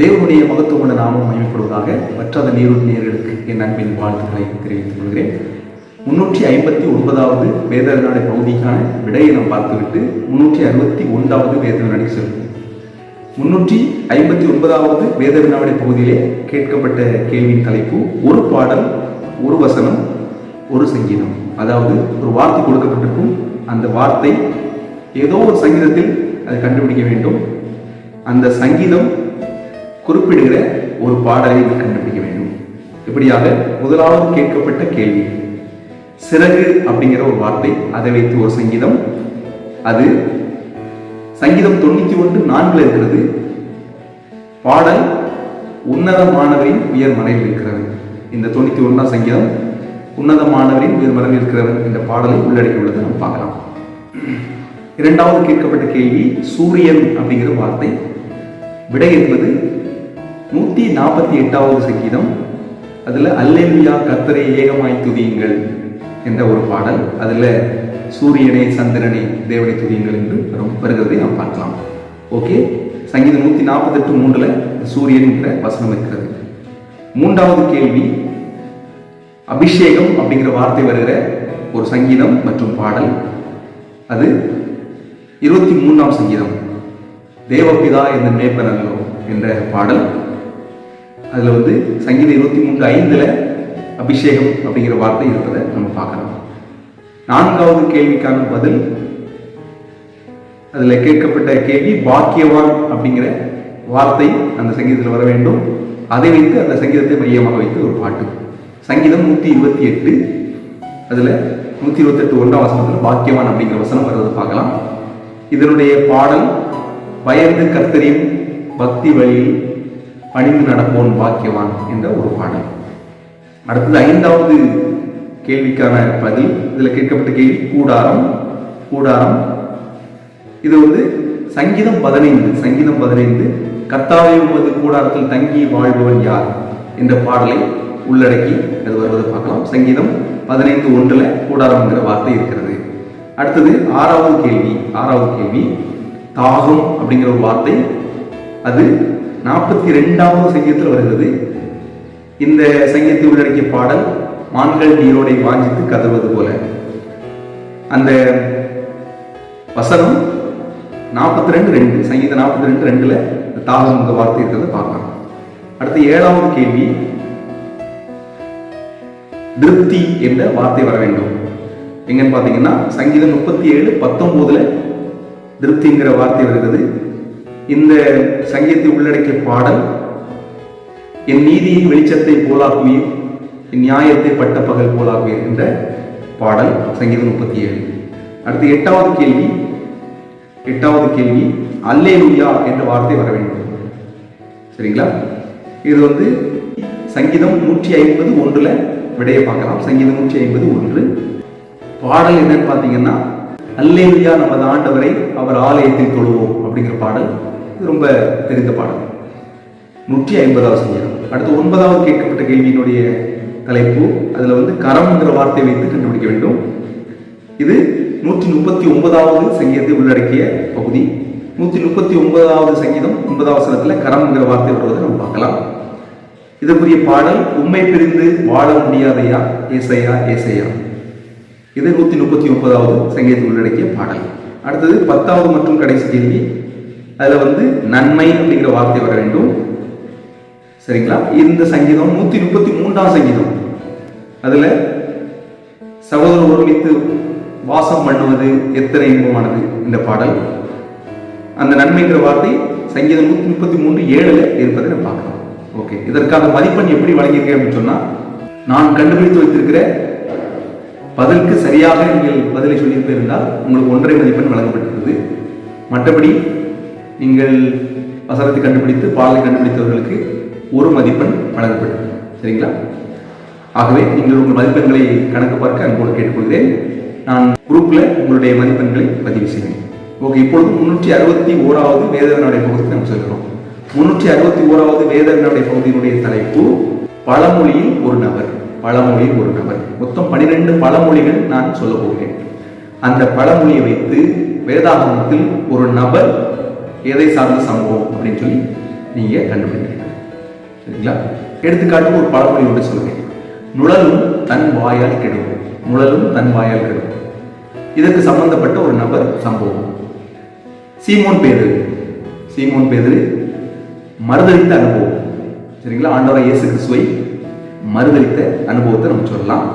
தேவனுடைய கொண்ட நாமம் அமைப்படுவதாக மற்றாத நீருள் நேர்களுக்கு என் அன்பின் வாழ்த்துக்களை தெரிவித்துக் கொள்கிறேன். முன்னூற்றி ஐம்பத்தி ஒன்பதாவது வேதநாடை பகுதிக்கான விடையை நாம் பார்த்துவிட்டு முன்னூற்றி அறுபத்தி ஒன்றாவது வேதநாடை செல்வோம் முன்னூற்றி ஐம்பத்தி ஒன்பதாவது வேத வினாவிடை பகுதியிலே கேட்கப்பட்ட கேள்வியின் தலைப்பு ஒரு பாடல் ஒரு வசனம் ஒரு சங்கீதம். அதாவது ஒரு வார்த்தை கொடுக்கப்பட்டிருக்கும். அந்த வார்த்தை ஏதோ ஒரு சங்கீதத்தில் அதை கண்டுபிடிக்க வேண்டும். அந்த சங்கீதம் குறிப்பிடுகிற ஒரு பாடலை கண்டுபிடிக்க வேண்டும். இப்படியாக முதலாவது கேட்கப்பட்ட கேள்வி. சிறகு அப்படிங்கிற ஒரு வார்த்தை அதை வைத்து ஒரு சங்கீதம். அது சங்கீதம் தொண்ணூத்தி ஒன்று நான்கில் இருக்கிறது. பாடல் உன்னதமானவரின் உயர் மலையில் இருக்கிறது இந்த தொண்ணூத்தி ஒன்றாம் சங்கீதம் உன்னதமானவரின் உயர் மலையில் இருக்கிறவன் இந்த பாடலை உள்ளடக்கியுள்ளதை நம்ம பார்க்கலாம். இரண்டாவது கேட்கப்பட்ட கேள்வி சூரியன் அப்படிங்கிற வார்த்தை. விடை என்பது நூற்றி நாற்பத்தி எட்டாவது சங்கீதம். அதில் அல்லேலுயா கத்தரை ஏகமாய் துதியுங்கள் என்ற ஒரு பாடல். அதில் சூரியனை சந்திரனை தேவனை துதியுங்கள் என்று ரொம்ப வருகிறதை நாம் பார்க்கலாம். ஓகே? சங்கீதம் நூற்றி நாற்பத்தி எட்டு சூரியன் என்ற வசனம் இருக்கிறது. மூன்றாவது கேள்வி அபிஷேகம் அப்படிங்கிற வார்த்தை வருகிற ஒரு சங்கீதம் மற்றும் பாடல். அது இருபத்தி மூன்றாம் சங்கீதம். தேவபிதா என்ற மேப்பனல்லோ என்ற பாடல். அதில் வந்து சங்கீதம் இருபத்தி மூன்று ஐந்தில் அபிஷேகம் அப்படிங்கிற வார்த்தை இருக்கிறத நம்ம பார்க்கலாம் நான்காவது கேள்விக்கான பதில் அதில் கேட்கப்பட்ட கேள்வி பாக்கியவான் அப்படிங்கிற வார்த்தை அந்த சங்கீதத்தில் வர வேண்டும். அதை வைத்து அந்த சங்கீதத்தை மையமாக வைத்து ஒரு பாட்டு. சங்கீதம் நூற்றி இருபத்தி எட்டு அதில் நூற்றி இருபத்தெட்டு ஒன்றாம் வசனத்தில் பாக்கியவான் அப்படிங்கிற வசனம் வருவதை பார்க்கலாம். இதனுடைய பாடல் பயந்து கர்த்தரின் பக்தி வழியில் பணிந்து நடப்போன் பாக்கியவான் என்ற ஒரு பாடல். அடுத்தது ஐந்தாவது கேள்விக்கான பதில். இதில் கேட்கப்பட்ட கேள்வி கூடாரம் கூடாரம். இது வந்து சங்கீதம் பதினைந்து சங்கீதம் பதினைந்து. கர்த்தாவே உமது கூடாரத்தில் தங்கி வாழ்பவன் யார் என்ற பாடலை உள்ளடக்கி அது வருவதை பார்க்கலாம். சங்கீதம் பதினைந்து ஒன்றில் கூடாரம்ங்கிற வார்த்தை இருக்கிறது. அடுத்தது ஆறாவது கேள்வி ஆறாவது கேள்வி. தாகம் அப்படிங்கிற ஒரு வார்த்தை. அது நாற்பத்தி ரெண்டாவது சங்கீதத்தில் வருகிறது. இந்த சங்கீதத்தை உள்ளடக்கிய பாடல் மான்கள் நீரோடை வாஞ்சித்து கதறுவது போல அந்த வசனம் நாற்பத்தி ரெண்டு ரெண்டு சங்கீதம் நாற்பத்தி ரெண்டு ரெண்டுல தாகம் இந்த வார்த்தை இருக்கிறத பார்க்கலாம். அடுத்து ஏழாவது கேள்வி. திருப்தி என்ற வார்த்தை வர வேண்டும். எங்கன்னு பார்த்தீங்கன்னா சங்கீதம் முப்பத்தி ஏழு பத்தொன்பதுல திருப்திங்கிற வார்த்தை வருகிறது இந்த சங்கீதத்தை உள்ளடக்கிய பாடல் என் நீதியின் வெளிச்சத்தை போலாக்குவீர் என் நியாயத்தை பட்ட பகல் போலாக்குவீர் என்ற பாடல் சங்கீதம் முப்பத்தி ஏழு அடுத்து எட்டாவது கேள்வி. எட்டாவது கேள்வி அல்லே லுயா என்ற வார்த்தை வர வேண்டும். சரிங்களா? இது வந்து சங்கீதம் நூற்றி ஐம்பது ஒன்றில் விடைய பார்க்கலாம். சங்கீதம் நூற்றி ஐம்பது ஒன்று. பாடல் என்னன்னு பார்த்தீங்கன்னா அல்லேலுயா நமது ஆண்டவரை அவர் ஆலயத்தில் தொழுவோம் அப்படிங்கிற பாடல். ரொம்ப தெரிந்த பாடல். நூற்றி ஐம்பதாவது சங்கீதம் அடுத்து ஒன்பதாவது கேட்கப்பட்ட கேள்வியினுடைய தலைப்பு அதில் வந்து கரம்ங்கிற வார்த்தை வைத்து கண்டுபிடிக்க வேண்டும். இது நூற்றி முப்பத்தி ஒன்பதாவது சங்கீதத்தை உள்ளடக்கிய பகுதி. நூற்றி முப்பத்தி ஒன்பதாவது சங்கீதம் ஒன்பதாவது வசனத்துல கரம்ங்கிற வார்த்தை வருவதை நம்ம பார்க்கலாம். இதற்குரிய பாடல் உண்மை பிரிந்து வாழ முடியாதையா? ஏசையா ஏசையா? இது நூற்றி முப்பத்தி ஒன்பதாவது சங்கீதத்தை உள்ளடக்கிய பாடல். அடுத்தது பத்தாவது மற்றும் கடைசி கேள்வி அதில் வந்து நன்மை அப்படிங்கிற வார்த்தை வர வேண்டும். சரிங்களா? இந்த சங்கீதம் நூத்தி முப்பத்தி மூன்றாம் சங்கீதம். அதுல சகோதரர் ஒருமித்து வாசம் பண்ணுவது எத்தனை இன்பமானது இந்த பாடல். அந்த நன்மைங்கிற வார்த்தை சங்கீதம் நூத்தி முப்பத்தி மூன்று ஏழுல இருப்பதை நம்ம பார்க்கலாம் ஓகே. இதற்கான மதிப்பெண் எப்படி வழங்கியிருக்கேன் அப்படின்னு சொன்னா நான் கண்டுபிடித்து வைத்திருக்கிற பதிலுக்கு சரியாக நீங்கள் பதிலை சொல்லியிருந்திருந்தால் உங்களுக்கு ஒன்றரை மதிப்பெண் வழங்கப்பட்டிருக்கிறது. மற்றபடி நீங்கள் வசனத்தை கண்டுபிடித்து பாலை கண்டுபிடித்தவர்களுக்கு ஒரு மதிப்பெண் வழங்கப்படும். சரிங்களா? ஆகவே நீங்கள் உங்கள் மதிப்பெண்களை கணக்கு பார்க்க அன்போடு கேட்டுக்கொள்கிறேன். நான் குரூப்பில் உங்களுடைய மதிப்பெண்களை பதிவு செய்வேன். ஓகே இப்பொழுது முன்னூற்றி அறுபத்தி ஓராவது வேதவனுடைய பகுதிக்கு நாம் செல்கிறோம். முன்னூற்றி அறுபத்தி ஓராவது வேதவனுடைய பகுதியினுடைய தலைப்பு பழமொழியில் ஒரு நபர். பழமொழியில் ஒரு நபர். மொத்தம் பனிரெண்டு பழமொழிகள் நான் சொல்ல போகிறேன். அந்த பழமொழியை வைத்து வேதாகமத்தில் ஒரு நபர் எதை சார்ந்த சம்பவம் அப்படின்னு சொல்லி நீங்கள் கண்டுபிடிக்கிறீங்க சரிங்களா? எடுத்துக்காட்டு ஒரு பழமொழி ஒன்று சொல்லுங்கள் நுழலும் தன் வாயால் கெடும். நுழலும் தன் வாயால் கெடும். இதற்கு சம்பந்தப்பட்ட ஒரு நபர் சம்பவம். சீமோன் பேரு சீமோன் பேரு மறுதளித்த அனுபவம். சரிங்களா? ஆண்டவர் இயேசு கிறிஸ்துவை மறுதளித்த அனுபவத்தை நம்ம சொல்லலாம்.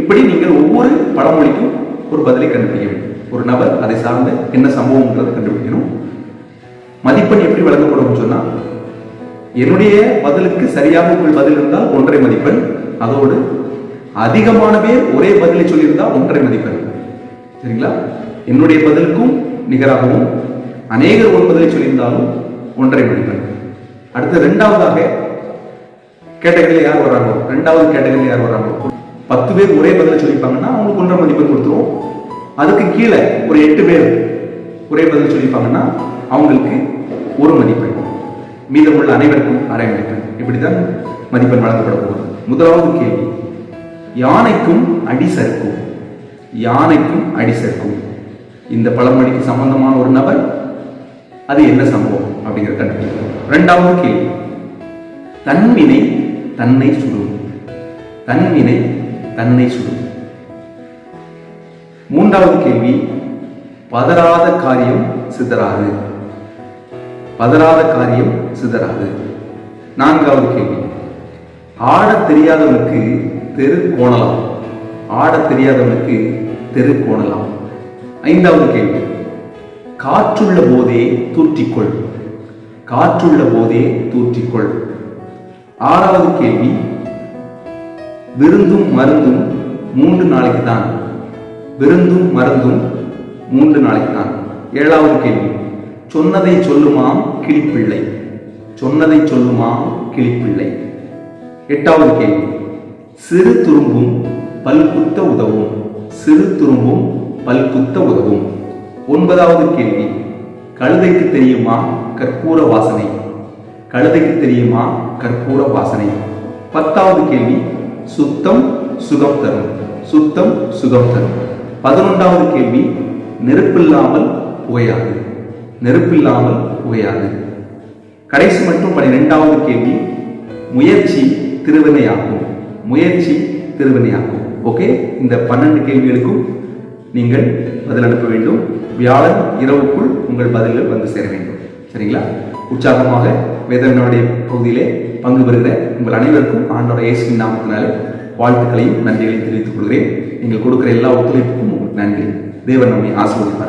இப்படி நீங்கள் ஒவ்வொரு பழமொழிக்கும் ஒரு பதிலை கண்டுபிடிக்க வேண்டும். ஒரு நபர் அதை சார்ந்த என்ன சம்பவம்ன்றதை கண்டுபிடிக்கணும். மதிப்பெண் எப்படி வழங்கப்படும் சொன்னா என்னுடைய பதிலுக்கு சரியாக உங்கள் பதில் இருந்தால் ஒன்றரை மதிப்பெண் அதோடு அதிகமான பேர் ஒரே பதிலை சொல்லியிருந்தால் ஒன்றரை மதிப்பெண். சரிங்களா? என்னுடைய பதிலுக்கும் நிகராகவும் அநேகர் ஒரு பதிலை சொல்லியிருந்தாலும் ஒன்றரை மதிப்பெண். அடுத்து ரெண்டாவதாக கேட்டகரியில் யார் வராங்களோ ரெண்டாவது கேட்டகரியில் யார் வராங்களோ பத்து பேர் ஒரே பதிலை சொல்லியிருப்பாங்கன்னா அவங்களுக்கு ஒன்றரை மதிப்பெண் கொடுத்துருவோம். அதுக்கு கீழே ஒரு எட்டு பேர் ஒரே பதில் சொல்லியிருப்பாங்கன்னா அவங்களுக்கு ஒரு மதிப்பெண். மீதமுள்ள அனைவருக்கும் அரை மதிப்பெண் இப்படிதான் மதிப்பெண் வழங்கப்பட போகுது. முதலாவது கேள்வி. யானைக்கும் அடி சறுக்கும். யானைக்கும் அடி சறுக்கும். இந்த பழமொழிக்கு சம்பந்தமான ஒரு நபர் அது என்ன சம்பவம் அப்படிங்கிற கண்டுபிடிக்கும் ரெண்டாவது கேள்வி. தன்வினை தன்னை சுடும். தன்வினை தன்னை சுடும். மூன்றாவது கேள்வி. பதறாத காரியம் சிதறாது. பதறாத காரியம் சிதறாது. நான்காவது கேள்வி. ஆடத் தெரியாதவனுக்கு தெரு கோணலாம். ஆடத் தெரியாதவனுக்கு தெரு கோணலாம். ஐந்தாவது கேள்வி. காற்றுள்ள போதே தூற்றிக்கொள். காற்றுள்ள போதே தூற்றிக்கொள். ஆறாவது கேள்வி. விருந்தும் மருந்தும் மூன்று நாளைக்கு தான் விருந்தும் மருந்தும் மூன்று நாளைக்கு தான் ஏழாவது கேள்வி. சொன்னதை சொல்லுமாம் கிளிப்பிள்ளை. சொன்னதை சொல்லுமாம் கிளிப்பிள்ளை. எட்டாவது கேள்வி. சிறு துரும்பும் பல்குத்த உதவும். சிறு துரும்பும் பல்குத்த உதவும். ஒன்பதாவது கேள்வி. கழுதைக்கு தெரியுமா கற்பூர வாசனை? கழுதைக்கு தெரியுமா கற்பூர வாசனை? பத்தாவது கேள்வி. சுத்தம் சுகம் தரும். சுத்தம் சுகம் தரும். பதினொன்றாவது கேள்வி. நெருப்பில்லாமல் புகையாது. நெருப்பில்லாமல் புகையாது. கடைசி மற்றும் பனிரெண்டாவது கேள்வி முயற்சி திருவினையாகும் முயற்சி திருவினையாகும் ஓகே இந்த பன்னெண்டு கேள்விகளுக்கும் நீங்கள் பதில் அனுப்ப வேண்டும். வியாழன் இரவுக்குள் உங்கள் பதில்கள் வந்து சேர வேண்டும். சரிங்களா? உற்சாகமாக வேதனுடைய பகுதியிலே பங்கு பெறுகிற உங்கள் அனைவருக்கும் ஆண்டோட இயேசுவின் நாமத்தினாலே வாழ்த்துக்களையும் நன்றிகளையும் தெரிவித்துக் கொள்கிறேன். நீங்கள் கொடுக்கிற எல்லா ஒத்துழைப்புக்கும் உங்களுக்கு நன்றி தேவன் நம்மை ஆசீர்வதிப்பார்